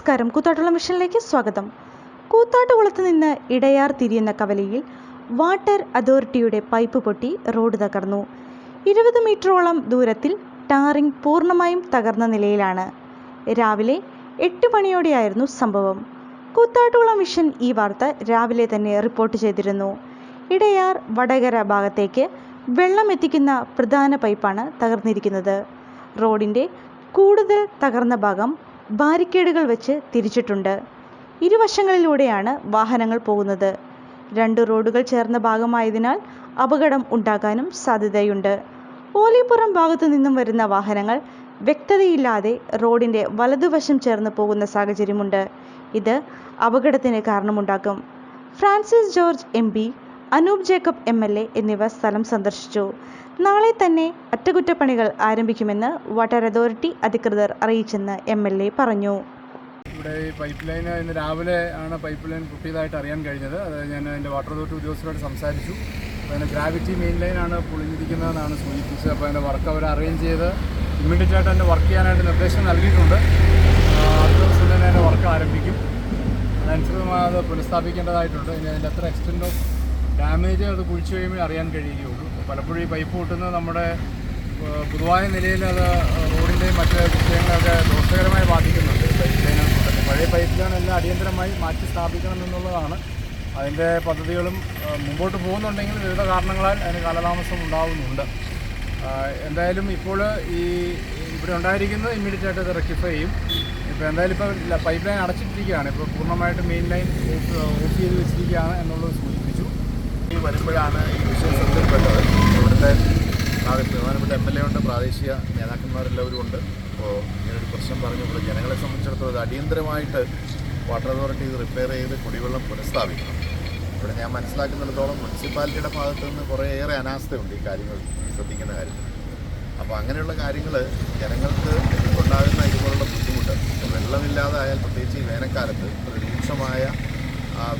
നമസ്കാരം. കൂത്താട്ടുള്ള മിഷനിലേക്ക് സ്വാഗതം. കൂത്താട്ടുകുളത്ത് നിന്ന് ഇടയാർ തിരിയുന്ന കവലയിൽ വാട്ടർ അതോറിറ്റിയുടെ പൈപ്പ് പൊട്ടി റോഡ് തകർന്നു. ഇരുപത് മീറ്ററോളം ദൂരത്തിൽ ടാറിംഗ് പൂർണമായും തകർന്ന നിലയിലാണ്. രാവിലെ എട്ട് മണിയോടെയായിരുന്നു സംഭവം. കൂത്താട്ടുകുളം മിഷൻ ഈ വാർത്ത രാവിലെ തന്നെ റിപ്പോർട്ട് ചെയ്തിരുന്നു. ഇടയാർ വടകര ഭാഗത്തേക്ക് വെള്ളം എത്തിക്കുന്ന പ്രധാന പൈപ്പാണ് തകർന്നിരിക്കുന്നത്. റോഡിന്റെ കൂടുതൽ തകർന്ന ഭാഗം ബാരിക്കേഡുകൾ വെച്ച് തിരിച്ചിട്ടുണ്ട്. ഇരുവശങ്ങളിലൂടെയാണ് വാഹനങ്ങൾ പോകുന്നത്. രണ്ട് റോഡുകൾ ചേർന്ന ഭാഗമായതിനാൽ അപകടം ഉണ്ടാകാനും സാധ്യതയുണ്ട്. ഓലിപ്പുറം ഭാഗത്തു നിന്നും വരുന്ന വാഹനങ്ങൾ വ്യക്തതയില്ലാതെ റോഡിന്റെ വലതുവശം ചേർന്ന് പോകുന്ന സാഹചര്യമുണ്ട്. ഇത് അപകടത്തിന് കാരണമുണ്ടാക്കും. Francis George M P Anoop Jacob M L A സ്ഥലം സന്ദർശിച്ചു. നാളെ തന്നെ അറ്റകുറ്റപ്പണികൾ ആരംഭിക്കുമെന്ന് വാട്ടർ അതോറിറ്റി അധികൃതർ അറിയിച്ചെന്ന് എം എൽ എ പറഞ്ഞു. ഇവിടെ ഈ പൈപ്പ് ലൈൻ ഇന്ന് രാവിലെ ആണ് പൈപ്പ് ലൈൻ പൊട്ടിയതായിട്ട് അറിയാൻ കഴിഞ്ഞത്. അത് ഞാൻ അതിന്റെ വാട്ടർ അതോറിറ്റി ഉദ്യോഗസ്ഥരോട് സംസാരിച്ചു. അപ്പോൾ അതിന്റെ ഗ്രാവിറ്റി മെയിൻ ലൈനാണ് പൊളിഞ്ഞിരിക്കുന്നതെന്നാണ് സൂചിപ്പിച്ചത്. അപ്പോൾ അതിന്റെ വർക്ക് അവർ അറേഞ്ച് ചെയ്ത് ഇമ്മീഡിയറ്റ് ആയിട്ട് അതിന്റെ വർക്ക് ചെയ്യാനായിട്ട് നിർദ്ദേശം നൽകിയിട്ടുണ്ട്. അത് ദിവസം തന്നെ അതിന്റെ വർക്ക് ആരംഭിക്കും. അതനുസൃതമായി അത് പുനഃസ്ഥാപിക്കേണ്ടതായിട്ടുണ്ട്. ഇനി അതിന്റെ എത്ര എക്സ്റ്റെൻഡ് ഓഫ് ഡാമേജ് അത് കുഴിച്ചു കഴിയുമ്പോൾ അറിയാൻ കഴിയുകയുള്ളൂ. പലപ്പോഴും ഈ പൈപ്പ് പൊട്ടുന്നത് നമ്മുടെ പൊതുവായ നിലയിൽ അത് റോഡിന്റെയും മറ്റ് വിഷയങ്ങളൊക്കെ ദോഷകരമായി ബാധിക്കുന്നുണ്ട്. പൈപ്പ് ലൈൻ പഴയ പൈപ്പ് ലൈൻ എല്ലാം അടിയന്തരമായി മാറ്റി സ്ഥാപിക്കണം എന്നുള്ളതാണ്. അതിന്റെ പദ്ധതികളും മുമ്പോട്ട് പോകുന്നുണ്ടെങ്കിൽ വിവിധ കാരണങ്ങളാൽ അതിന് കാലതാമസം ഉണ്ടാകുന്നുണ്ട് എന്തായാലും ഇപ്പോൾ ഈ ഇവിടെ ഉണ്ടായിരിക്കുന്നത് ഇമ്മീഡിയറ്റ് ആയിട്ട് റെക്ടിഫൈ ചെയ്യും. ഇപ്പോൾ എന്തായാലും ഇപ്പോൾ പൈപ്പ് ലൈൻ അടച്ചിട്ടിരിക്കുകയാണ്. ഇപ്പോൾ പൂർണമായിട്ട് മെയിൻ ലൈൻ ഓഫ് ചെയ്ത് വെച്ചിരിക്കുകയാണ് എന്നുള്ളത് സൂചിപ്പിച്ചു. വരുമ്പോഴാണ് ഈ വിഷയം ഇവിടുത്തെ ഭാഗത്ത് പ്രധാനപ്പെട്ട എം എൽ എ നേതാക്കന്മാരെല്ലാവരുമുണ്ട്. അപ്പോൾ ഇങ്ങനൊരു പ്രശ്നം പറഞ്ഞപ്പോൾ ജനങ്ങളെ സംബന്ധിച്ചിടത്തോളം ഇത് അടിയന്തരമായിട്ട് വാട്ടർ അതോറിറ്റി ഇത് റിപ്പയർ ചെയ്ത് കുടിവെള്ളം പുനഃസ്ഥാപിക്കണം. ഇവിടെ ഞാൻ മനസ്സിലാക്കുന്നിടത്തോളം മുനിസിപ്പാലിറ്റിയുടെ ഭാഗത്തു നിന്ന് കുറേയേറെ അനാസ്ഥയുണ്ട് ഈ കാര്യങ്ങൾ ശ്രദ്ധിക്കുന്ന കാര്യത്തിൽ. അപ്പോൾ അങ്ങനെയുള്ള കാര്യങ്ങൾ ജനങ്ങൾക്ക് ഉണ്ടാകുന്ന ഇതുപോലുള്ള ബുദ്ധിമുട്ട്? ഇപ്പോൾ വെള്ളമില്ലാതെ ആയാൽ പ്രത്യേകിച്ച് ഈ വേനൽക്കാലത്ത് രൂക്ഷമായ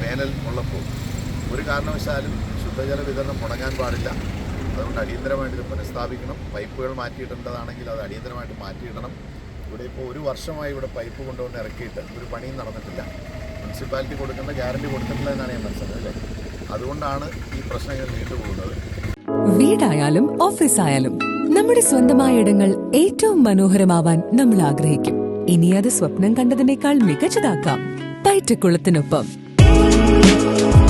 വേനൽ ഉള്ളപ്പോൾ ഒരു കാരണവശാലും ശുദ്ധജല വിതരണം മുടങ്ങാൻ പാടില്ല. അതുകൊണ്ട് അടിയന്തരമായിട്ട് ഇത് പുനഃസ്ഥാപിക്കണം. പൈപ്പുകൾ മാറ്റിയിടേണ്ടതാണെങ്കിൽ അത് അടിയന്തരമായിട്ട് മാറ്റിയിടണം. ഇവിടെ ഇപ്പോൾ ഒരു വർഷമായി ഇവിടെ പൈപ്പ് കൊണ്ടുവന്ന് ഇറക്കിയിട്ട് ഒരു പണിയും നടന്നിട്ടില്ല. മുനിസിപ്പാലിറ്റി കൊടുക്കേണ്ട ഗ്യാരണ്ടി കൊടുത്തിട്ടില്ല എന്നാണ് ഞാൻ മനസ്സിലായത് അതുകൊണ്ടാണ് ഈ പ്രശ്നം ഇങ്ങനെ നീണ്ടുപോകുന്നത്. വീടായാലും ഓഫീസായാലും നമ്മുടെ സ്വന്തമായ ഇടങ്ങൾ ഏറ്റവും മനോഹരമാവാൻ നമ്മൾ ആഗ്രഹിക്കും. ഇനി അത് സ്വപ്നം കണ്ടതിനേക്കാൾ മികച്ചതാക്കാം. പൈറ്റക്കുളത്തിനൊപ്പം.